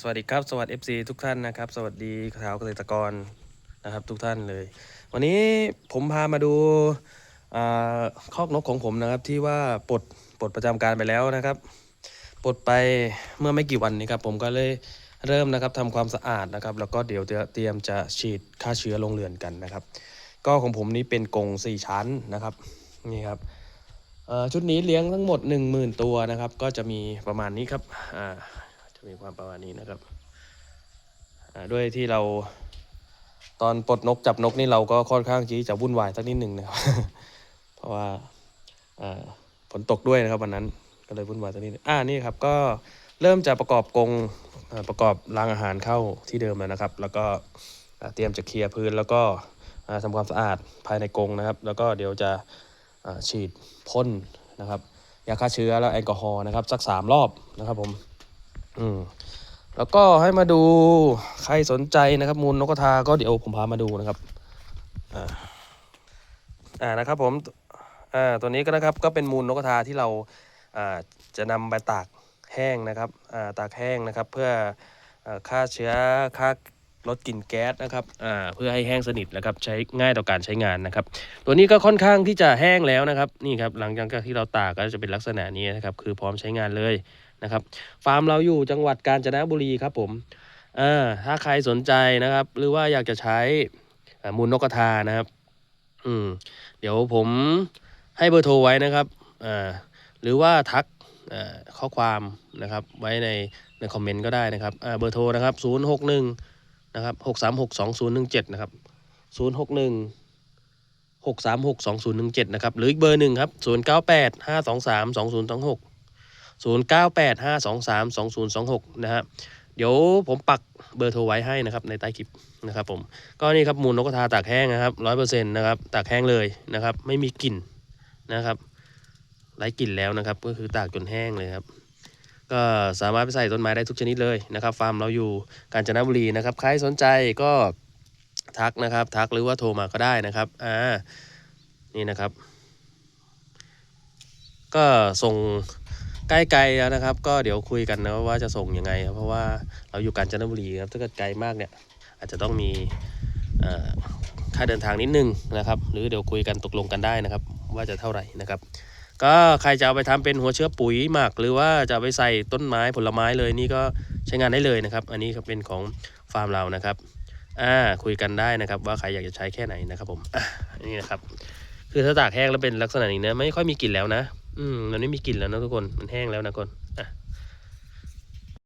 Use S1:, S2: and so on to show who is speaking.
S1: สวัสดีครับ สวัสดี FC ทุกท่านนะครับ สวัสดีชาวเกษตรกรนะครับ ทุกท่านเลย วันนี้ผมพามาดูอคอกนกของผมนะครับ ที่ว่าปลดปลดประจำการไปแล้วนะครับ ปลดไปเมื่อไม่กี่วันนี้ครับ ผมก็เลยเริ่มนะครับทำความสะอาดนะครับ แล้วก็เดี๋ยวเตรียมจะฉีดฆ่าเชื้อลงเรือนกันนะครับ ก็ของผมนี้เป็นกรงสี่ชั้นนะครับนี่ครับชุดนี้เลี้ยงทั้งหมด 10,000 ตัวนะครับ ก็จะมีประมาณนี้ครับ มีความประมาณนี้นะครับด้วยที่เราตอนปลดนกจับนกนี่เราก็ค่อนข้างที่จะวุ่นวายสักนิดหนึ่งนะครับ เพราะว่าฝนตกด้วยนะครับวันนั้นก็เลยวุ่นวายสักนิดหนึงอ่านี่ครับก็เริ่มจะประกอบกรงประกอบรางอาหารเข้าที่เดิมแล้วนะครับ แล้วก็เตรียมจะเคลียร์พื้นแล้วก็อ่าทำความสะอาดภายในกรงนะครับ แล้วก็เดี๋ยวจะฉีดพ่นนะครับยาฆ่าเชื้อแล้วแอลกอฮอล์นะครับสักสามรอบนะครับผม อืมแล้วก็ให้มาดูใครสนใจนะครับ มูลนกกระทาก็เดี๋ยวผมพามาดูนะครับ อ่าอ่านะครับผมอ่าตัวนี้ก็นะครับก็เป็นมูลนกกระทาที่เราอ่าจะนำไปตากแห้งนะครับอ่าตากแห้งนะครับ เพื่ออฆ่าเชื้อฆ่าลดกลิ่นแก๊สนะครับอ่าเพื่อให้แห้งสนิทนะครับใช้ง่ายต่อการใช้งานนะครับ ตัวนี้ก็ค่อนข้างที่จะแห้งแล้วนะครับ นี่ครับหลังจากที่เราตากก็จะเป็นลักษณะนี้นะครับ คือพร้อมใช้งานเลย นะครับ ฟาร์มเราอยู่จังหวัดกาญจนบุรีครับผมอถ้าใครสนใจนะครับ หรือว่าอยากจะใช้มูลนกกระทานะครับ อืม เดี๋ยวผมให้เบอร์โทรไว้นะครับอ่าหรือว่าทักข้อความนะครับ ไว้ในในคอมเมนต์ก็ได้นะครับเบอร์โทรนะครับ 0 6 1 นะครับ 6 3 6 2 0 1 7 นะครับ 0 6 1 6 3 6 2 0 1 7 นะครับ หรืออีกเบอร์หนึ่งครับ 0 9 8 0985232026 นะฮะเดี๋ยวผมปักเบอร์โทรไว้ให้นะครับในใต้คลิปนะครับผมก็นี่ครับมูลนกกระทาตากแห้งนะครับร้อยเปอร์เซ็นต์นะครับตากแห้งเลยนะครับ ไม่มีกลิ่นนะครับไร้กลิ่นแล้วนะครับ ก็คือตากจนแห้งเลยครับ ก็สามารถไปใส่ต้นไม้ได้ทุกชนิดเลยนะครับ ฟาร์มเราอยู่กาญจนบุรีนะครับใครสนใจก็ทักนะครับ ทักหรือว่าโทรมาก็ได้นะครับอ่านี่นะครับ ก็ส่ง ใกล้ไกลแล้วนะครับ ก็เดี๋ยวคุยกันนะว่าจะส่งยังไงครับเพราะว่าเราอยู่กาญจนบุรีครับถ้าเกิดไกลมากเนี่ย อาจจะต้องมีค่าเดินทางนิดนึงนะครับ หรือเดี๋ยวคุยกันตกลงกันได้นะครับ ว่าจะเท่าไหร่นะครับ ก็ใครจะเอาไปทำเป็นหัวเชื้อปุ๋ยหมัก หรือว่าจะไปใส่ต้นไม้ผลไม้เลยนี่ก็ใช้งานได้เลยนะครับ อันนี้ก็เป็นของฟาร์มเรานะครับอ่าคุยกันได้นะครับว่าใครอยากจะใช้แค่ไหนนะครับผมอะนี่นะครับ คือถ้าตากแห้งแล้วเป็นลักษณะนี้นะไม่ค่อยมีกลิ่นแล้วนะ อืมมันไม่มีกลิ่นแล้วนะทุกคน มันแห้งแล้วนะคนอะ